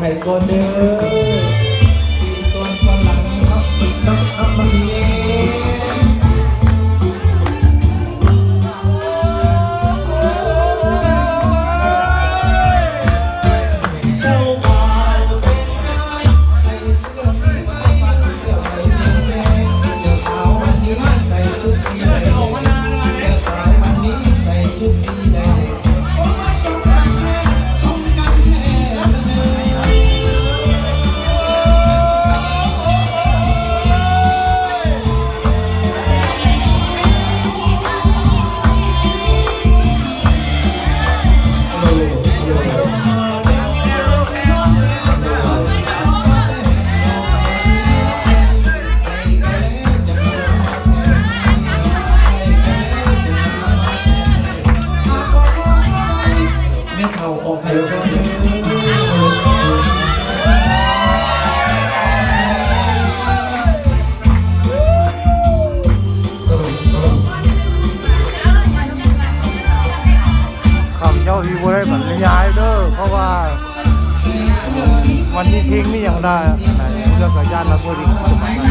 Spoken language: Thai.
ให้ก่นเด้อ ออกให้ก่อนเออเออคำเจ้าที่บ่ได้บรรยายเด้อเพราะว่า วันนี้ทิ้งนี่ยังได้เรื่องกับญาติและผู้ดีใส่ชุดสีแด